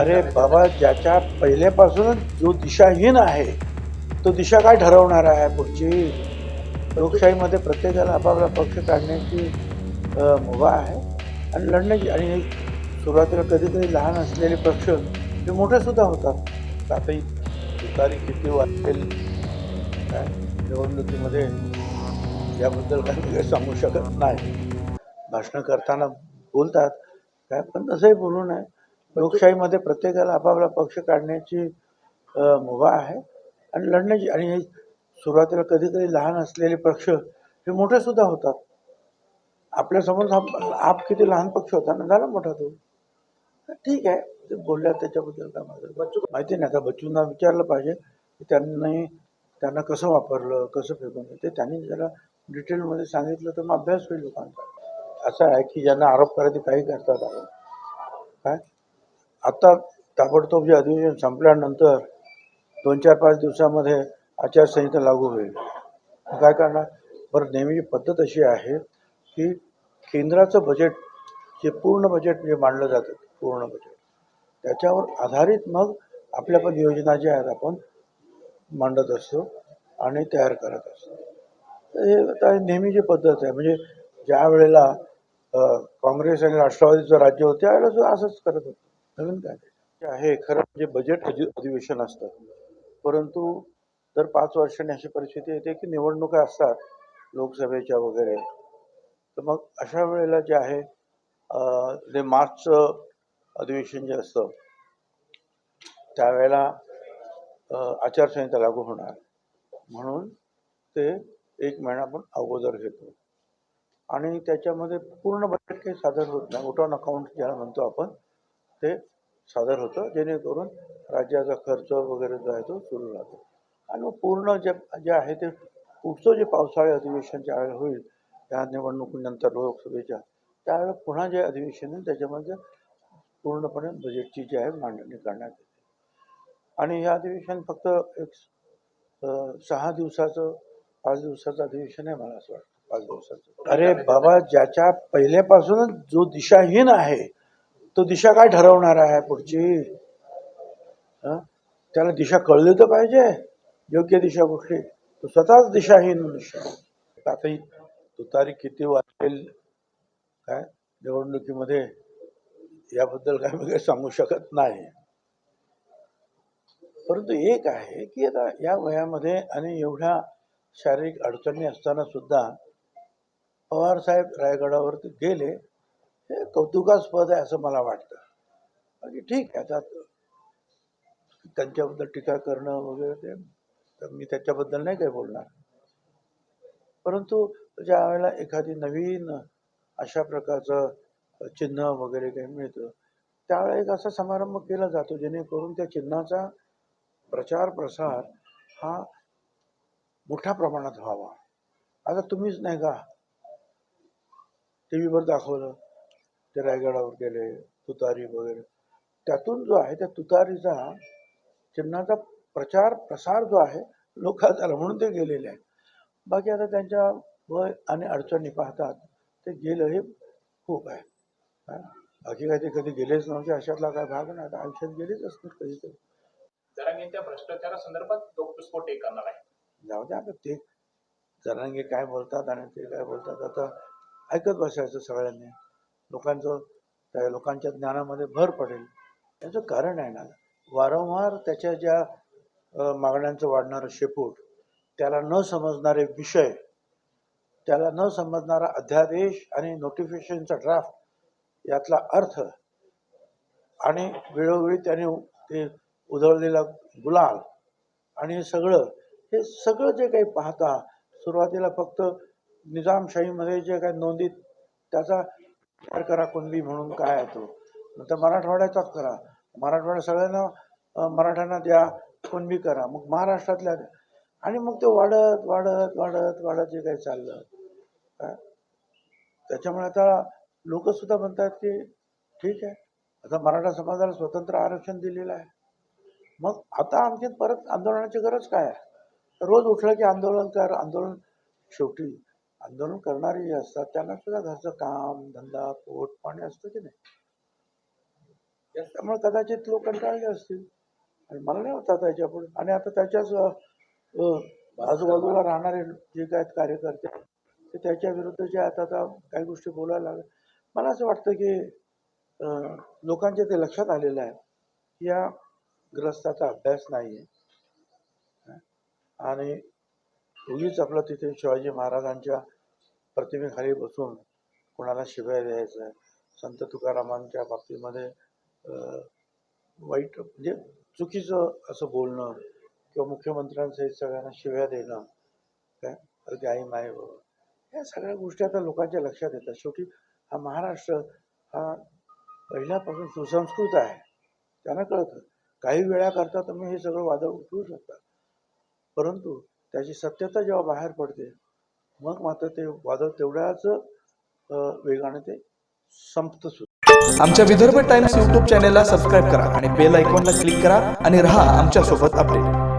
अरे बाबा ज्याच्या पहिल्यापासूनच जो दिशाहीन आहे तो दिशा काय ठरवणार आहे पुढची? लोकशाहीमध्ये प्रत्येकाला आपापला पक्ष काढण्याची मुभा आहे. आणि लढण्याची आणि सुरुवातीला कधीतरी लहान असलेले पक्ष ते मोठेसुद्धा होतात. आता ही तुतारी किती वाटेल काय? निवडणुकीमध्ये याबद्दल काही सांगू शकत नाही. भाषणं करताना बोलतात. काय? पण तसंही बोलू नये. लोकशाहीमध्ये प्रत्येकाला आपापला पक्ष काढण्याची मुभा आहे. आणि लढण्याची आणि हे सुरुवातीला कधी कधी लहान असलेले पक्ष हे मोठे सुद्धा होतात. आपल्यासमोर आप आप किती लहान पक्ष होता ना झाला मोठा तो. ठीक आहे ते बोलल्या त्याच्याबद्दल काय माझं बच्चू माहिती नाही. आता बच्चूंना विचारलं पाहिजे की त्यांनी त्यांना कसं वापरलं कसं फेकून. ते त्यांनी जरा डिटेलमध्ये सांगितलं तर मग अभ्यास होईल लोकांचा. असं आहे की ज्यांना आरोप करायचे काही करतात आरोप काय? आत्ता ताबडतोब जे अधिवेशन संपल्यानंतर दोन चार पाच दिवसामध्ये आचारसंहिता लागू होईल. काय करणार? बरं नेहमीची पद्धत अशी आहे की केंद्राचं बजेट जे पूर्ण बजेट जे म्हणजे मांडलं जातं पूर्ण बजेट त्याच्यावर आधारित मग आपल्या पण योजना ज्या आहेत आपण मांडत असतो आणि तयार करत असतो. हे आता नेहमीची पद्धत आहे म्हणजे ज्या वेळेला काँग्रेस आणि राष्ट्रवादीचं राज्य होतं त्यावेळेला सुद्धा असंच करत होतं. नवीन काय आहे? खरं म्हणजे बजेट अधि अधिवेशन असतं. परंतु दर पाच वर्षांनी अशी परिस्थिती येते की निवडणुका असतात लोकसभेच्या वगैरे. तर मग अशा वेळेला जे आहे जे मार्चचं अधिवेशन जे असतं त्यावेळेला आचारसंहिता लागू होणार. म्हणून ते एक महिना आपण अगोदर घेतो. आणि त्याच्यामध्ये पूर्ण बजेट काही सादर होत नाही. ऑन अकाउंट ज्याला म्हणतो आपण ते सादर होतं जेणेकरून राज्याचा खर्च वगैरे जो आहे तो सुरू राहतो. आणि मग पूर्ण जे जे आहे ते पुढचं जे पावसाळी अधिवेशन ज्यावेळेला होईल त्या निवडणुकीनंतर लोकसभेच्या त्यावेळेला पुन्हा जे अधिवेशन आहे त्याच्यामध्ये पूर्णपणे बजेटची जी आहे मांडणी करण्यात येते. आणि हे अधिवेशन फक्त एक सहा दिवसाचं पाच दिवसाचं अधिवेशन आहे मला असं वाटतं. पाच दिवसाचं. अरे बाबा ज्याच्या पहिल्यापासूनच जो दिशाहीन आहे तो दिशा काय ठरवणार आहे पुढची? त्याला दिशा कळली तर पाहिजे. योग्य दिशा कुठली तो स्वतःच दिशाहीन मनुष्य आता तुतारी किती वाचेल? काय? निवडणुकीमध्ये याबद्दल काय वेगळं सांगू शकत नाही. परंतु एक आहे की आता या वयामध्ये आणि एवढ्या शारीरिक अडचणी असताना सुद्धा पवार साहेब रायगडावरती गेले. हे कौतुकास्पद आहे असं मला वाटतं. म्हणजे ठीक आहे आता त्यांच्याबद्दल टीका करणं वगैरे ते तर मी त्याच्याबद्दल नाही काही बोलणार. परंतु ज्या वेळेला एखादी नवीन अशा प्रकारचं चिन्ह वगैरे काही मिळतं त्यावेळेला एक असा समारंभ केला जातो जेणेकरून त्या चिन्हाचा प्रचार प्रसार हा मोठ्या प्रमाणात व्हावा. आता तुम्हीच नाही का? टी व्हीवर दाखवलं. ते रायगडावर गेले तुतारी वगैरे. त्यातून जो आहे त्या तुतारीचा चिन्हाचा प्रचार प्रसार जो आहे लोकांचा झाला म्हणून ते गेलेले आहे बाकी आता त्यांच्या वय आणि अडचणी पाहतात ते गेलं हे खूप आहे? बाकी काही ते कधी गेलेच नव्हते अशातला काय भाग नाही. आता आयुष्यात गेलेच असतील कधीतरी. जरांगेंच्या भ्रष्टाचारासंदर्भात करणार आहे जाऊ द्या आता ते जरांगे काय बोलतात आणि ते काय बोलतात आता ऐकत बसायचं सगळ्यांनी. लोकांचं त्या लोकांच्या ज्ञानामध्ये भर पडेल. याचं कारण आहे ना वारंवार त्याच्या ज्या मागण्यांचं वाढणारं शेपूट त्याला न समजणारे विषय त्याला न समजणारा अध्यादेश आणि नोटिफिकेशनचा ड्राफ्ट यातला अर्थ आणि वेळोवेळी त्याने ते उधळलेला गुलाल आणि सगळं हे सगळं जे काही पाहता सुरुवातीला फक्त निजामशाहीमध्ये जे काही नोंदीत त्याचा करा कुणबी म्हणून काय आहे तो. नंतर मराठवाड्याचाच करा. मराठवाड्या सगळ्यांना मराठ्यांना द्या कुणबी करा. मग महाराष्ट्रातल्या द्या. आणि मग ते वाढत वाढत वाढत वाढत जे काही चाललं. काय त्याच्यामुळे आता लोकसुद्धा म्हणतात की ठीक आहे. आता मराठा समाजाला स्वतंत्र आरक्षण दिलेलं आहे. मग आता आणखी परत आंदोलनाची गरज काय आहे? रोज उठलं की आंदोलन कर आंदोलन शेवटी. आंदोलन करणारी जे असतात त्यांना सुद्धा घरचं काम धंदा पोट पाणी असतं की नाही? त्यामुळे कदाचित लोक कंटाळले असतील. आणि मला नाही होता त्याच्यापुढे आणि आता त्याच्याच आजूबाजूला राहणारे जे काय कार्यकर्ते ते त्याच्या विरुद्ध जे आता आता काही गोष्टी बोलायला लागल्या मला असं वाटतं की लोकांच्या ते लक्षात आलेलं आहे की या ग्रस्ताचा अभ्यास नाही आहे आणि उगीच आपलं तिथे शिवाजी महाराजांच्या प्रतिमेखाली बसून कोणाला शिव्या द्यायचं आहे. संत तुकारामांच्या बाबतीमध्ये वाईट म्हणजे चुकीचं असं बोलणं किंवा मुख्यमंत्र्यांसहित सगळ्यांना शिव्या देणं काय? अगदी आई माय बाबा. या सगळ्या गोष्टी आता लोकांच्या लक्षात येतात. शेवटी हा महाराष्ट्र हा पहिल्यापासून सुसंस्कृत आहे. त्यांना कळतं. काही वेळाकरता तुम्ही हे सगळं वादळ उठवू शकता. परंतु त्याची सत्यता जेव्हा बाहेर पडते मग मात्र ते वादळ तेवढ्याच वेगाने ते संपतं सुद्धा आमच्या विदर्भ टाइम्स यूट्यूब चॅनेलला सबस्क्राईब करा आणि बेल आयकॉनला क्लिक करा आणि राहा आमच्यासोबत अपडेट.